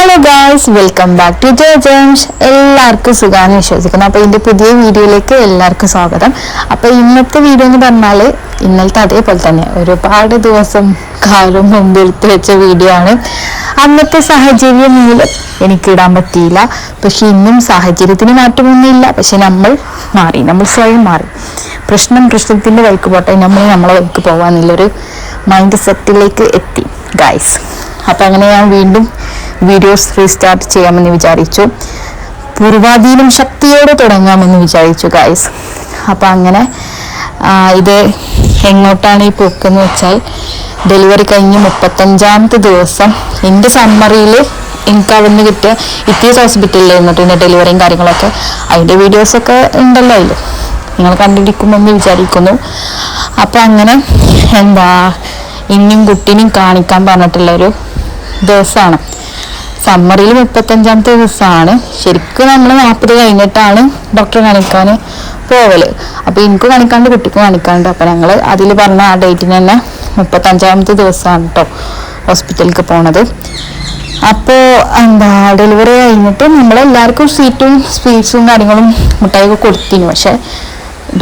Hello guys welcome back to J എല്ലാവർക്കും സുഖമാണ് വിശ്വസിക്കുന്നു. അപ്പോൾ ഇതിന്റെ പുതിയ വീഡിയോയിലേക്ക് എല്ലാവർക്കും സ്വാഗതം. അപ്പോൾ ഇന്നത്തെ വീഡിയോ എന്ന് പറഞ്ഞാൽ ഇന്നലത്തെ അതേപോലെ തന്നെ ഒരുപാട് ദിവസം കാലം മുമ്പ് എടുത്ത് വെച്ച വീഡിയോ ആണ്. അന്നത്തെ സാഹചര്യം മൂലം എനിക്ക് ഇടാൻ പറ്റിയില്ല. പക്ഷെ ഇന്നും സാഹചര്യത്തിന് മാറ്റമൊന്നുമില്ല. പക്ഷെ നമ്മൾ മാറി. നമ്മൾ സ്വയം മാറി. പ്രശ്നം പ്രശ്നത്തിന്റെ വഴിക്ക് പോട്ടെ. നമ്മൾ നമ്മളെ വഴിക്ക് പോകാമെന്നുള്ളൊരു മൈൻഡ് സെറ്റിലേക്ക് എത്തി ഗായ്സ് അപ്പം അങ്ങനെ ഞാൻ വീണ്ടും വീഡിയോസ് റീസ്റ്റാർട്ട് ചെയ്യാമെന്ന് വിചാരിച്ചു. പൂർവാധീനം ശക്തിയോടെ തുടങ്ങാമെന്ന് വിചാരിച്ചു ഗായ്സ് അപ്പം അങ്ങനെ ഇത് എങ്ങോട്ടാണ് ഈ പോക്കെന്ന് വെച്ചാൽ ഡെലിവറി കഴിഞ്ഞ് മുപ്പത്തഞ്ചാമത്തെ ദിവസം എന്റെ സമ്മറിയിൽ എനിക്ക് അവിടുന്ന് കിട്ടിയ ഇത്തീസ് ഹോസ്പിറ്റലിൽ നിന്നിട്ട് എന്റെ ഡെലിവറിയും കാര്യങ്ങളൊക്കെ. അതിന്റെ വീഡിയോസൊക്കെ ഉണ്ടല്ലോ അതിൽ നിങ്ങൾ കണ്ടിരിക്കുമെന്ന് വിചാരിക്കുന്നു. അപ്പം അങ്ങനെ എന്താ ഇനിയും കുട്ടീനെയും കാണിക്കാൻ പറഞ്ഞിട്ടുള്ളൊരു ദിവസമാണ്. സമ്മറിൽ മുപ്പത്തഞ്ചാമത്തെ ദിവസമാണ്. ശരിക്കും നമ്മൾ നാൽപ്പത് കഴിഞ്ഞിട്ടാണ് ഡോക്ടറെ കാണിക്കാൻ പോവൽ. അപ്പോൾ എനിക്ക് കാണിക്കാണ്ട് കുട്ടിക്ക് കാണിക്കാണ്ട്. അപ്പോൾ ഞങ്ങൾ അതിൽ പറഞ്ഞ ആ ഡേറ്റിന് തന്നെ മുപ്പത്തഞ്ചാമത്തെ ദിവസമാണ് കേട്ടോ ഹോസ്പിറ്റലിലേക്ക് പോണത്. അപ്പോൾ എന്താ ഡെലിവറി കഴിഞ്ഞിട്ട് നമ്മളെല്ലാവർക്കും സീറ്റും സ്വീറ്റ്സും കാര്യങ്ങളും മുട്ടായൊക്കെ കൊടുത്തിനു പക്ഷേ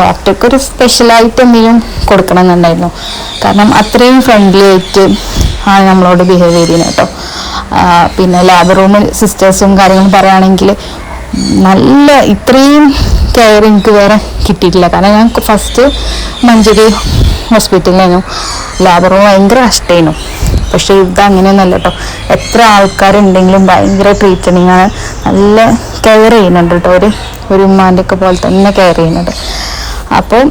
ഡോക്ടർക്ക് ഒരു സ്പെഷ്യലായിട്ട് എന്തെങ്കിലും കൊടുക്കണം എന്നുണ്ടായിരുന്നു. കാരണം അത്രയും ഫ്രണ്ട്ലി ആയിട്ട് ആണ് നമ്മളോട് ബിഹേവ് ചെയ്തിരുന്നത് കേട്ടോ പിന്നെ ലാബ് റൂമിൽ സിസ്റ്റേഴ്സും കാര്യങ്ങളും പറയുകയാണെങ്കിൽ നല്ല ഇത്രയും കെയർ എനിക്ക് വേറെ കിട്ടിയിട്ടില്ല. കാരണം ഞാൻ ഫസ്റ്റ് മഞ്ചേരി ഹോസ്പിറ്റലിലായിരുന്നു ലാബ് റൂം ഭയങ്കര കഷ്ടമായിരുന്നു പക്ഷേ ഇത് അങ്ങനെയൊന്നുമല്ല കേട്ടോ. എത്ര ആൾക്കാരുണ്ടെങ്കിലും ഭയങ്കര ട്രീറ്റ്മെന്റിങ് ആണ്. നല്ല കെയർ ചെയ്യുന്നുണ്ട് കേട്ടോ. ഒരു ഒരു ഉമ്മാന്റെ ഒക്കെ പോലെ തന്നെ കെയർ ചെയ്യുന്നുണ്ട്. അപ്പോൾ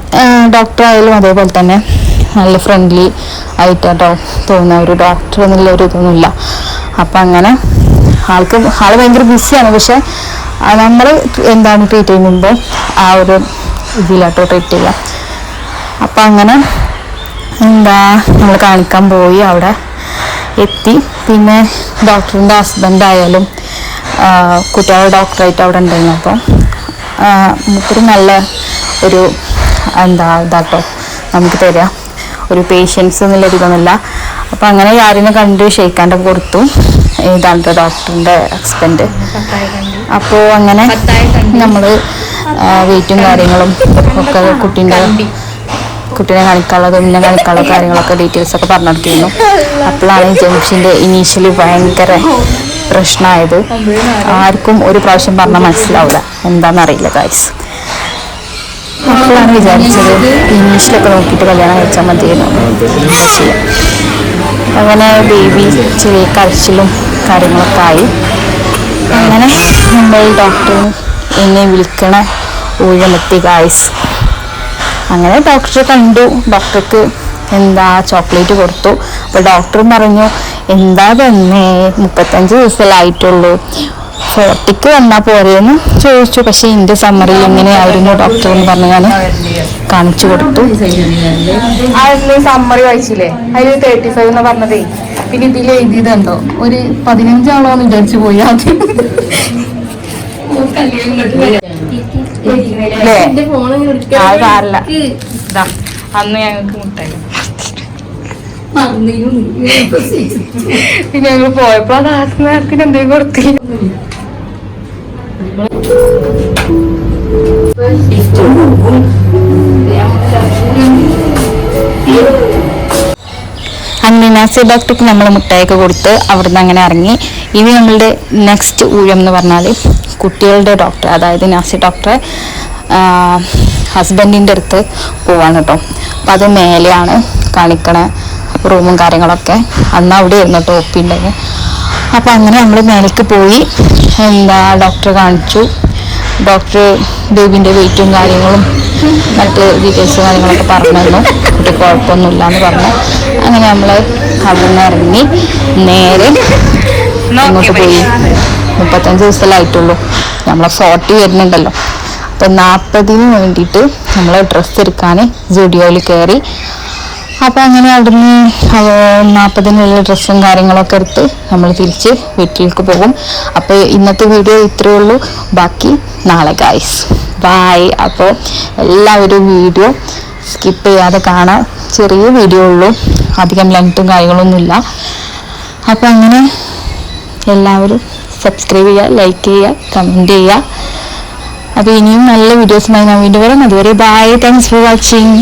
ഡോക്ടർ ആയാലും അതേപോലെ തന്നെ നല്ല ഫ്രണ്ട്ലി ആയിട്ട് കേട്ടോ തോന്നുന്ന ഒരു ഡോക്ടർ എന്നുള്ള ഒരു ഇതൊന്നുമില്ല. അപ്പം അങ്ങനെ ആൾക്ക് ആൾ ഭയങ്കര ബിസിയാണ്. പക്ഷെ നമ്മൾ എന്താണ് ട്രീറ്റ് ചെയ്യുമ്പോൾ ആ ഒരു ഇതിലാട്ടോ ട്രീറ്റ് ചെയ്യുക. അപ്പം അങ്ങനെ എന്താ നമ്മൾ കാണിക്കാൻ പോയി അവിടെ എത്തി. പിന്നെ ഡോക്ടറിന്റെ ഹസ്ബൻഡായാലും കുട്ടികളുടെ ഡോക്ടറായിട്ട് അവിടെ ഉണ്ടായിരുന്നു അപ്പോൾ നമുക്കൊരു നല്ല ഒരു എന്താ ഇതാട്ടോ നമുക്ക് തരാം. ഒരു പേഷ്യൻസ് എന്നുള്ള ഇതൊന്നുമില്ല അപ്പം അങ്ങനെ യാരിനെ കണ്ട് ഷെയ്ക്കാന്റെ കൊടുത്തു ഇതാണ് ഡോക്ടറിന്റെ ഹസ്ബൻഡ്. അപ്പോൾ അങ്ങനെ നമ്മൾ വെയിറ്റും കാര്യങ്ങളും ഒക്കെ കുട്ടീന്റെ കുട്ടീനെ കാണിക്കാനുള്ളതും ഇന്നെ കാണിക്കാനുള്ള കാര്യങ്ങളൊക്കെ ഡീറ്റെയിൽസ് ഒക്കെ പറഞ്ഞു കൊടുത്തിരുന്നു അപ്പോഴാണ് ജംഷിന്റെ ഇനീഷ്യലി ഭയങ്കര പ്രശ്നമായത്. ആർക്കും ഒരു പ്രാവശ്യം പറഞ്ഞാൽ മനസ്സിലാവില്ല. എന്താണെന്നറിയില്ല ഗൈസ് അപ്പോഴാണ് വിചാരിച്ചത് ഇംഗ്ലീഷിലൊക്കെ നോക്കിയിട്ട് കല്യാണം കഴിച്ചാൽ മതിയെന്ന്. പക്ഷേ അങ്ങനെ ബേബി ചെറിയ കരച്ചിലും കാര്യങ്ങളൊക്കെ ആയി. അങ്ങനെ നമ്മൾ ഡോക്ടറിന് എന്നെ വിളിക്കണ ഊഴമെത്തി ഗായ്സ് അങ്ങനെ ഡോക്ടറെ കണ്ടു. ഡോക്ടർക്ക് എന്താ ചോക്ലേറ്റ് കൊടുത്തു. അപ്പോൾ ഡോക്ടർ പറഞ്ഞു എന്താ തന്നെ മുപ്പത്തഞ്ച് ദിവസമായിട്ടുള്ളൂ ഫോർട്ടിക്ക് വന്നാൽ പോരെയെന്ന് ചോദിച്ചു. പക്ഷേ എന്റെ സമ്മറി എങ്ങനെയായിരുന്നു ഡോക്ടർ എന്ന് പറഞ്ഞ് ഞാൻ കാണിച്ചു കൊടുത്തു. സമ്മറി വായിച്ചില്ലേ? അതിൽ തേർട്ടി ഫൈവ് എന്ന് പറഞ്ഞതേ. പിന്നെ ഇതിൽ എഴുതിയതുണ്ടോ ഒരു പതിനഞ്ചാളോ എന്ന് വിചാരിച്ചു പോയി ആദ്യം അല്ലേ? അത് സാറില്ല അന്ന് ഞങ്ങൾക്ക് മുട്ടായി. പിന്നെ ഞങ്ങൾ പോയപ്പോ അത് ആ എന്തെങ്കിലും കൊടുത്തില്ല. അങ്ങനെ നാസി ഡോക്ടർക്ക് നമ്മൾ മുട്ടായൊക്കെ കൊടുത്ത് അവിടുന്ന് അങ്ങനെ ഇറങ്ങി. ഇനി നമ്മളുടെ നെക്സ്റ്റ് ഊഴം എന്ന് പറഞ്ഞാൽ കുട്ടികളുടെ ഡോക്ടർ അതായത് നാസി ഡോക്ടറെ ഹസ്ബൻഡിന്റെ അടുത്ത് പോവാണ് കേട്ടോ. അപ്പം അത് മേലെയാണ് കാണിക്കണ. റൂമും കാര്യങ്ങളൊക്കെ അന്ന് അവിടെ ആയിരുന്നു കേട്ടോ ഒപ്പി ഉണ്ടായത് അപ്പം അങ്ങനെ നമ്മൾ മേലേക്ക് പോയി എന്താ ഡോക്ടറെ കാണിച്ചു. ഡോക്ടർ ബേബിന്റെ വെയിറ്റും കാര്യങ്ങളും മറ്റ് ഡീറ്റെയിൽസ് കാര്യങ്ങളൊക്കെ പറഞ്ഞു തന്നു കുട്ടി കുഴപ്പമൊന്നുമില്ല എന്ന് പറഞ്ഞു. അങ്ങനെ നമ്മൾ അവിടെ നിന്ന് ഇറങ്ങി നേരെ ഇങ്ങോട്ട് പോയി. മുപ്പത്തഞ്ച് ദിവസത്തിലായിട്ടുള്ളൂ. നമ്മളെ ഫോർട്ടി വരുന്നുണ്ടല്ലോ. അപ്പം നാൽപ്പതിന് വേണ്ടിയിട്ട് നമ്മൾ ഡ്രസ്സ് എടുക്കാൻ ജുഡിയോയിൽ കയറി അപ്പം അങ്ങനെ അവിടുന്ന് നാൽപ്പതിനുള്ള ഡ്രസ്സും കാര്യങ്ങളൊക്കെ എടുത്ത് നമ്മൾ തിരിച്ച് വീട്ടിലേക്ക് പോകും. അപ്പോൾ ഇന്നത്തെ വീഡിയോ ഇത്രയേ ഉള്ളൂ. ബാക്കി നാളെ ഗായ്സ് ബായ് അപ്പോൾ എല്ലാവരും വീഡിയോ സ്കിപ്പ് ചെയ്യാതെ കാണാം. ചെറിയ വീഡിയോ ഉള്ളൂ. അധികം ലെങ്ത്തും കാര്യങ്ങളൊന്നുമില്ല അപ്പോൾ അങ്ങനെ എല്ലാവരും സബ്സ്ക്രൈബ് ചെയ്യുക ലൈക്ക് ചെയ്യുക കമന്റ് ചെയ്യുക. അപ്പോൾ ഇനിയും നല്ല വീഡിയോസുമായി ഞാൻ വീണ്ടും വരാം. അതുവരെ ബായ് താങ്ക്സ് ഫോർ വാച്ചിങ്